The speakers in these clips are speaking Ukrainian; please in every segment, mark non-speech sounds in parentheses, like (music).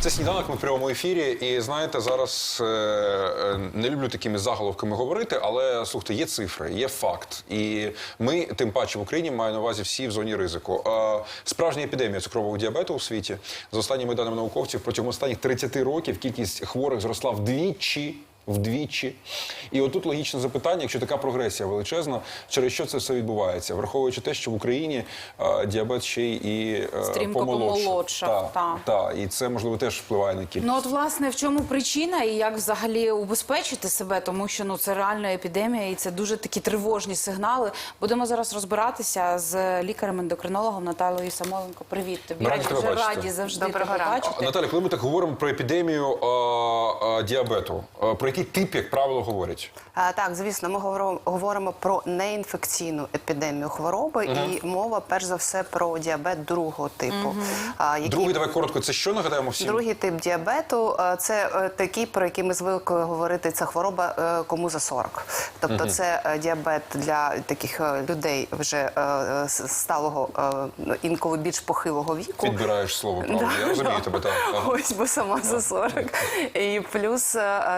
Це сніданок ми в прямому ефірі. І знаєте, зараз е, е, не люблю такими заголовками говорити, але слухайте, є цифри, є факт. І ми, тим паче в Україні, маю на увазі всі в зоні ризику. Е, справжня епідемія цукрового діабету у світі за останніми даними науковців протягом останніх 30 років кількість хворих зросла вдвічі. Вдвічі, і отут логічне запитання: якщо така прогресія величезна, через що це все відбувається, враховуючи те, що в Україні е, діабет ще й і е, Стрімко помолодшав. помолодшав, Так, та. і це можливо теж впливає на кількість. Ну от власне в чому причина і як взагалі убезпечити себе, тому що ну це реальна епідемія, і це дуже такі тривожні сигнали. Будемо зараз розбиратися з лікарем-ендокринологом Наталією Самоленко. Привіт тобі. Раді тебе Дуже бачити. раді завжди Доброго тебе бачити. Наталя, коли ми так говоримо про епідемію а, а, діабету, а, про який тип, як правило, говорять? А, так, звісно, ми говоримо, говоримо про неінфекційну епідемію хвороби, і мова перш за все про діабет другого типу. А, який- Другий, давай коротко, це що нагадаємо всім? Другий тип діабету це е, такий, про який ми звикли говорити. Це хвороба е, кому за 40. Тобто, це е, діабет для таких людей вже сталого е, інколи більш похилого віку. Підбираєш слово, (laughs) правда. Я розумію тебе, так. Ага. Ось, бо сама за 40. І плюс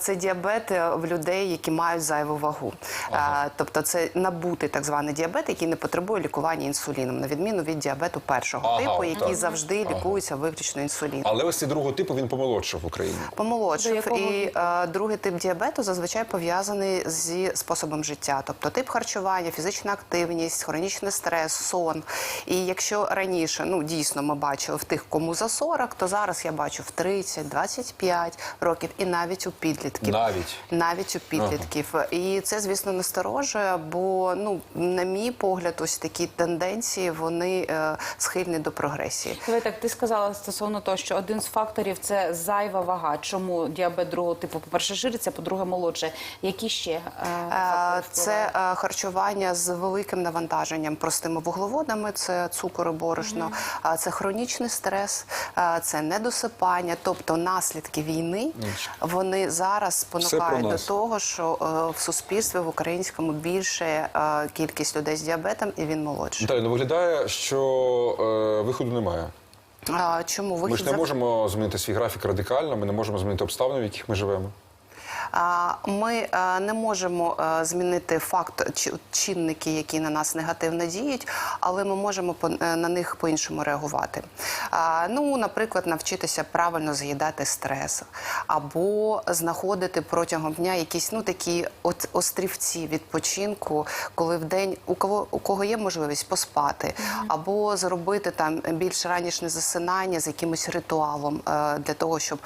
це діабет е, в людей, які мають зайву вагу. Е, Тобто це набутий так званий діабет, який не потребує лікування інсуліном, на відміну від діабету першого Ага, типу, який так. завжди лікується виключно інсуліном. Але ось цей другого типу він помолодшав в Україні. Помолодшив. якого І віку? е, другий тип діабету зазвичай пов'язаний зі способом життя, тобто тип харчування, фізична активність, хронічний стрес, сон. І якщо раніше, ну дійсно, ми бачили в тих, кому за 40, то зараз я бачу в 30, 25 років і навіть у підлітків. Навіть? Навіть у підлітків. І це, звісно, насторожує, бо ну, на мій погляд, ось такі тенденції вони е, схильні до прогресії. Давай так, ти сказала стосовно того, що один з факторів це зайва вага. Чому діабет другого типу, по-перше, шириться, по-друге, молодше. Які ще е, Е, Це е, харчування з великим навантаженням простими вуглеводами, це цукор і борошно, а це хронічний стрес, е, це недосипання, тобто наслідки війни. Вони зараз спонукають про до того, що е, в суспільстві в українському більше е, кількість людей з діабетом, і він молодший. Далі, ну виглядає, що е, виходу немає. А Чому Ми ж не можемо змінити свій графік радикально, ми не можемо змінити обставини, в яких ми живемо. Ми е, не можемо е, змінити факт чи- чинники, які на нас негативно діють, але ми можемо по- е, на них по-іншому реагувати. Ну, наприклад, навчитися правильно з'їдати стрес, або знаходити протягом дня якісь ну такі от острівці відпочинку, коли в день у кого у кого є можливість поспати, або зробити там більш ранішне засинання з якимось ритуалом для того, щоб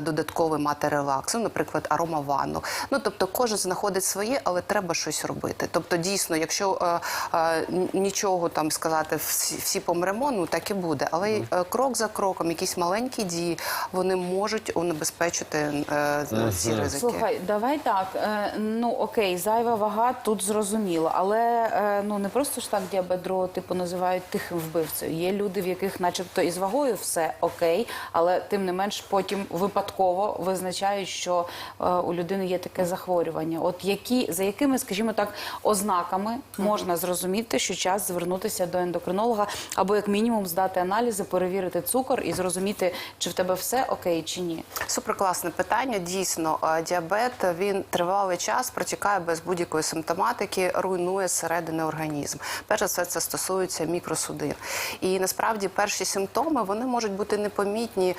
додатково мати релакс. Ну, наприклад, аромаванну. Ну тобто, кожен знаходить своє, але треба щось робити. Тобто, дійсно, якщо е, е, нічого там сказати, всі, всі помремо, ну так і буде. Але е, крок за кроком, якісь маленькі дії, вони можуть унебезпечити е, ці ризики. Слухай, давай так. Е, ну окей, зайва вага тут зрозуміло, але е, ну не просто ж так діабет другого типу називають тихим вбивцею. Є люди, в яких, начебто, із вагою все окей, але тим не менш потім випадково визначають, що е, у людини є таке захворювання. От які за якими, скажімо так, ознаками можна зрозуміти, що час звернутися до ендокринолога або як мінімум здати аналізи, перевірити цукор і зрозуміти, чи в тебе все окей, чи ні. Суперкласне питання. Дійсно, діабет він тривалий час протікає без будь-якої симптоматики, руйнує зсередини організм. Перш за все, це стосується мікросудин. І насправді перші симптоми вони можуть бути непомітні.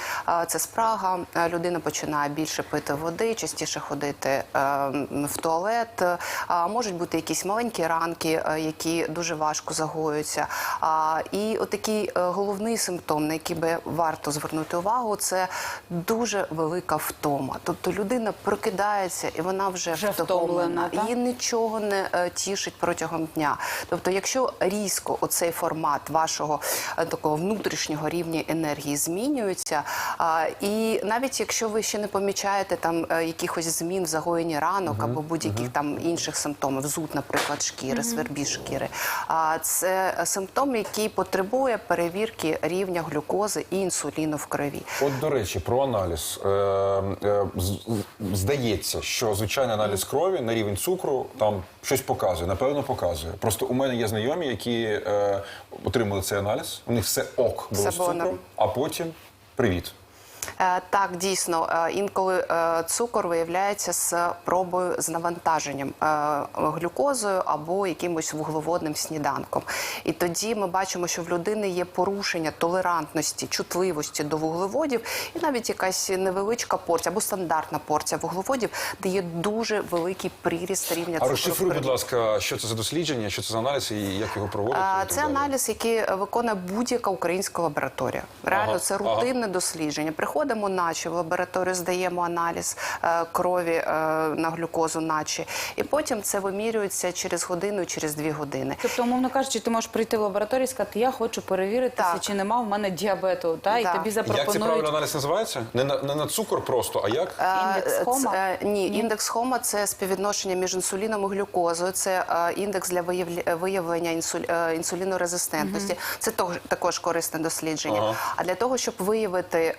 Це спрага, людина починає більше пити води, частіше ходити е, в туалет. Можуть бути якісь маленькі ранки, е, які дуже важко загоюються. І отакий е, головний симптом, на який би варто звернути увагу, це дуже велика втома. Тобто людина прокидається і вона вже, Вже втомлена. втомлена. Її нічого не е, тішить протягом дня. Тобто, якщо різко оцей формат вашого такого внутрішнього рівня енергії змінюється, і навіть якщо ви ще не помічаєте там е, якихось змін в загоєнні ранок або будь-яких там інших симптомів, зуд, наприклад, шкіри, свербіж шкіри. А це симптом, який потребує перевірки рівня глюкози і інсуліну в крові. От, до речі, про аналіз. Е, е, здається, що звичайний аналіз крові на рівень цукру там щось показує. Напевно, показує. Просто у мене є знайомі, які е, отримали цей аналіз. У них все ок було з було цукром, а потім привіт. Е, Так, дійсно, е, інколи е, цукор виявляється з пробою з навантаженням глюкозою або якимось вуглеводним сніданком. І тоді ми бачимо, що в людини є порушення толерантності, чутливості до вуглеводів, і навіть якась невеличка порція або стандартна порція вуглеводів дає дуже великий приріст рівня А цукру. в розшифруй, будь ласка, що це за дослідження, що це за аналіз і як його проводити? А, Це аналіз, який виконує будь-яка українська лабораторія. Реально, Ага, це ага. рутинне дослідження. Приходимо, наче в лабораторію, здаємо аналіз е, крові е, на глюкозу, наче, і потім це вимірюється через годину, через дві години. Тобто, умовно кажучи, ти можеш прийти в лабораторію і сказати, я хочу перевіритися, Так. чи нема в мене діабету. Та? І тобі Як це запропонують. правильно аналіз називається? Не на, не на цукор просто, а як? Е, Індекс Хома? це- ні, індекс Хома це співвідношення між інсуліном і глюкозою. Це індекс для виявлі- виявлення е, інсулінорезистентності. Це тож- також корисне дослідження. Ага. А для того, щоб виявити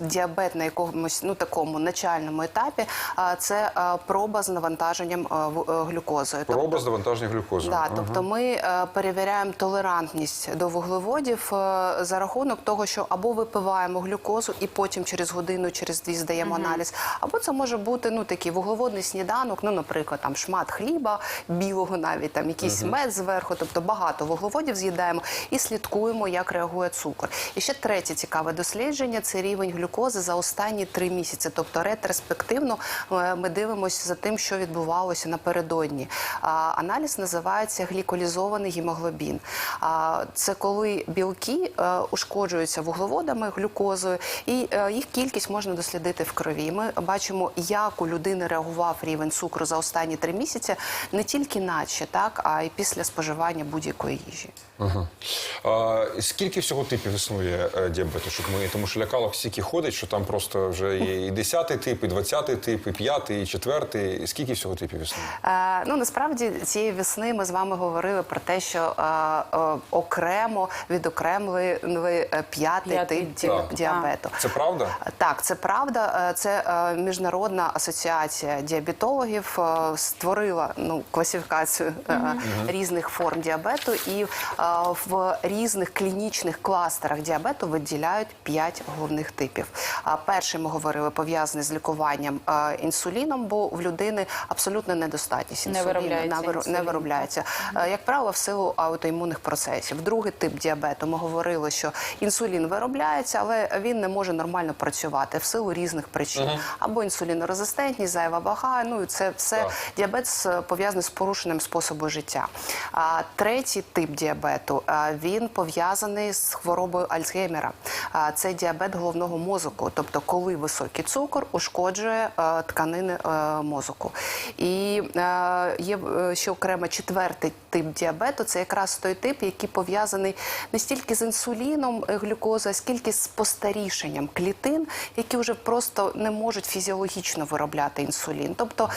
діабет на якомусь ну такому начальному етапі, е, це проба з навантаженням е, в- глюкозою. Проба з навантаження глюкози. Да, Ага. тобто ми е, перевіряємо толерантність до вуглеводів е, за рахунок того, що або випиваємо глюкозу і потім через годину, через дві здаємо аналіз, або це може бути ну такий вуглеводний сніданок, ну, наприклад, там шмат хліба білого, навіть там якийсь мед зверху, тобто багато вуглеводів з'їдаємо і слідкуємо, як реагує цукор. І ще третє цікаве дослідження це рівень глюкози за останні три місяці. Тобто ретроспективно е, ми дивимося за тим, що відбувалося напередодні. Аналіз називається гліколізований гемоглобін. Це коли білки е, ушкоджуються вуглеводами, глюкозою, і е, їх кількість можна дослідити в крові. Ми бачимо, як у людини реагував рівень цукру за останні три місяці, не тільки наче, так, а й після споживання будь-якої їжі. Ага. А, скільки всього типів існує діабету? Щоб ми, тому що лякалок стільки ходить, що там просто вже є і 10 тип, і 20 тип, і 5, і 4. Скільки всього типів існує? Е, ну насправді цієї весни ми з вами говорили про те, що е, е, окремо відокремили е, п'ятий П'ятий тип тип. діабету. Це правда? Так, це правда. Е, Це е, міжнародна асоціація діабетологів е, створила ну класифікацію е, різних форм діабету, і е, в різних клінічних кластерах діабету виділяють п'ять головних типів. А перший ми говорили пов'язаний з лікуванням е, інсуліном, бо в людини абсолютно недостатність Не виробляється не виру- не виробляється. Е, Як правило, в силу аутоімунних процесів. Другий тип діабету ми говорили, що інсулін виробляється, але він не може нормально працювати в силу різних причин. Або інсулінорезистентність, зайва вага. Ну і це все Так. діабет пов'язаний з порушенням способу життя. А третій тип діабету він пов'язаний з хворобою Альцгеймера. Це діабет головного мозку, тобто коли високий цукор ушкоджує е, тканини е, мозку. І е, є ще окремо четвертий тип діабету. Це якраз той тип, який пов'язаний не стільки з інсуліном, глюкозою, скільки з постарішенням клітин, які вже просто не можуть фізіологічно виробляти інсулін. Тобто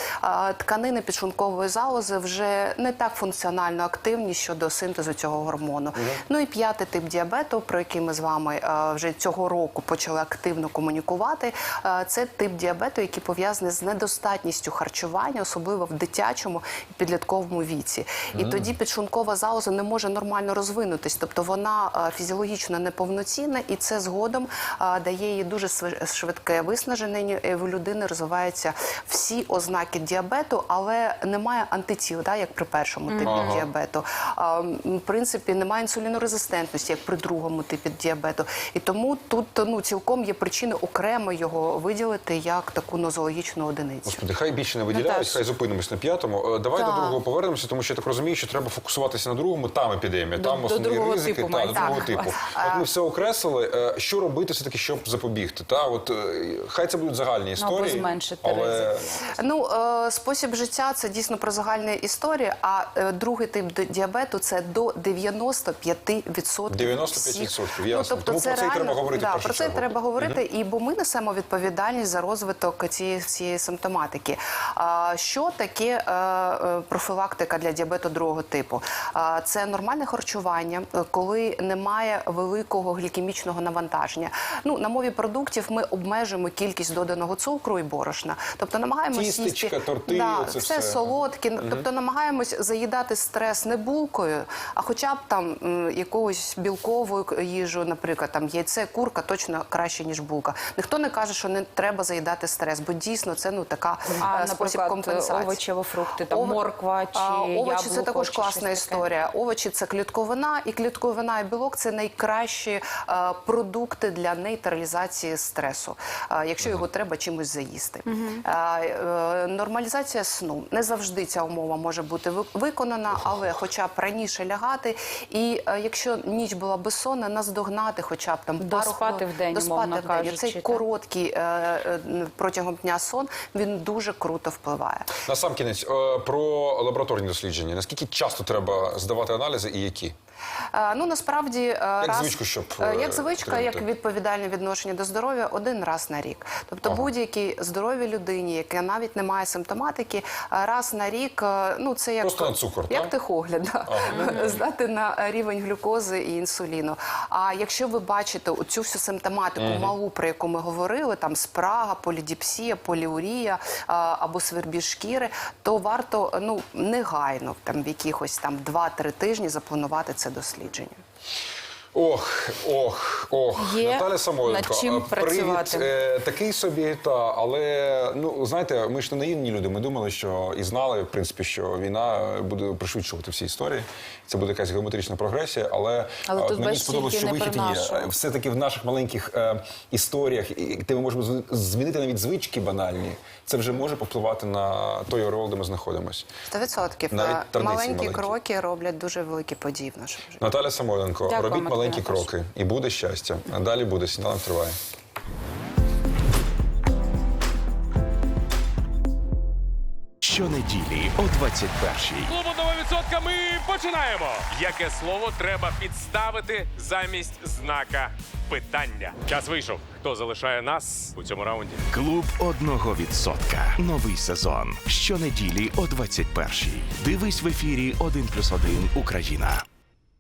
тканини підшлункової залози вже не так функціонально активні щодо синтезу цього гормону. Ну і п'ятий тип діабету, про який ми з вами вже цього року почали активно комунікувати. е, Це тип діабету, який пов'язаний з недостатністю харчування, особливо в дитячому і підлітковому віці. І тоді підшлункова залоза не може нормально розвинутись, тобто вона е, фізіологічно неповноцінна, і це згодом е, дає їй дуже швидке виснаження. і В людини розвиваються всі ознаки діабету, але немає антитіл, да, як при першому типі Ага. діабету. В принципі, немає інсулінорезистентності, як при другому типі діабету. І тому тут ну цілком є причини окремо його виділити як таку нозологічну одиницю. Господи, хай більше не виділяють, хай зупинимось на п'ятому. Е, Давай Так. до другого повернемося, тому що я так розумію, що треба фокусуватися на другому. Там епідемія, там до основні ризики, типу та, до другого типу. (laughs) От ми все окреслили. Е, Що робити все таки, щоб запобігти? Та от е, хай це будуть загальні історії, зменшити але ризики. Ну, спосіб життя це дійсно про загальні історії. А другий тип діабету це до 95%. 95%, всіх. ясно. Тому про це й треба говорити да, про це треба говорити говорити, і бо ми несемо відповідальність за розвиток цієї всієї симптоматики. Що таке е, е, профілактика для діабету другого типу? Це нормальне харчування, е, коли немає великого глікемічного навантаження. Ну на мові продуктів ми обмежуємо кількість доданого цукру і борошна, тобто намагаємося Тістечка, їсти торти, да, оце все все. солодкі. Тобто намагаємось заїдати стрес не булкою, а хоча б там якогось білковою їжу, наприклад, там яйце, курка точно краще ніж булка. Ніхто не каже, що не треба заїдати стрес, бо дійсно це ну така А, е, спосіб наприклад, компенсації. овочі або фрукти, там Ов- морква чи А, овочі це також чи класна щось таке? історія. Овочі це клітковина, і клітковина і білок це найкращі е, продукти для нейтралізації стресу, е, якщо його треба чимось заїсти. Е, е, нормалізація сну не завжди ця умова може бути ви- виконана, але хоча б раніше лягати, і е, якщо ніч була безсонна, наздогнати, хоча б там пару Доспати хвилин- вдень, доспати умовно кажучи, Цей короткий е, е, протягом дня сон він дуже круто впливає. На сам кінець е, про лабораторні дослідження. Наскільки часто треба здавати аналізи і які? Е, Ну насправді е, раз, звичку, щоб, як звичка, як відповідальне відношення до здоров'я один раз на рік. Тобто будь-якій здоровій людині, яка навіть не має симптоматики, раз на рік, е, ну це як Просто на цукор, як так? техогляд, да. (laughs) здати на рівень глюкози і інсуліну. А якщо ви бачите цю всю симптоматику малу, про яку ми говорили, там спрага, полідіпсія, поліурія або свербіж шкіри, то варто ну негайно там в якихось там 2-3 тижні запланувати це дослідження. Ох, ох, ох. Є Наталя Самойленко. над чим е, працювати. Е, такий собі, та, але ну знаєте, ми ж не наївні люди. Ми думали, що і знали, в принципі, що війна буде пришвидшувати всі історії. Це буде якась геометрична прогресія, але, Але е, тут, мені тільки що вихід є. Е, Все-таки в наших маленьких е, історіях, і- де ми можемо змінити навіть звички банальні, це вже може повпливати на той ореол, де ми знаходимося. 100%. Навіть Е, маленькі маленькі. кроки роблять дуже великі події в нашому житті. Наталя Самойленко, Дякую, робіть Микола маленькі кроки, і буде щастя. А далі буде сніданок триває. Щонеділі о 21-й. Клубу нова відсотка ми починаємо. Яке слово треба підставити замість знака питання? Час вийшов. Хто залишає нас у цьому раунді? Клуб одного відсотка. Новий сезон. Щонеділі о 21-й. Дивись в ефірі 1+,1 Україна.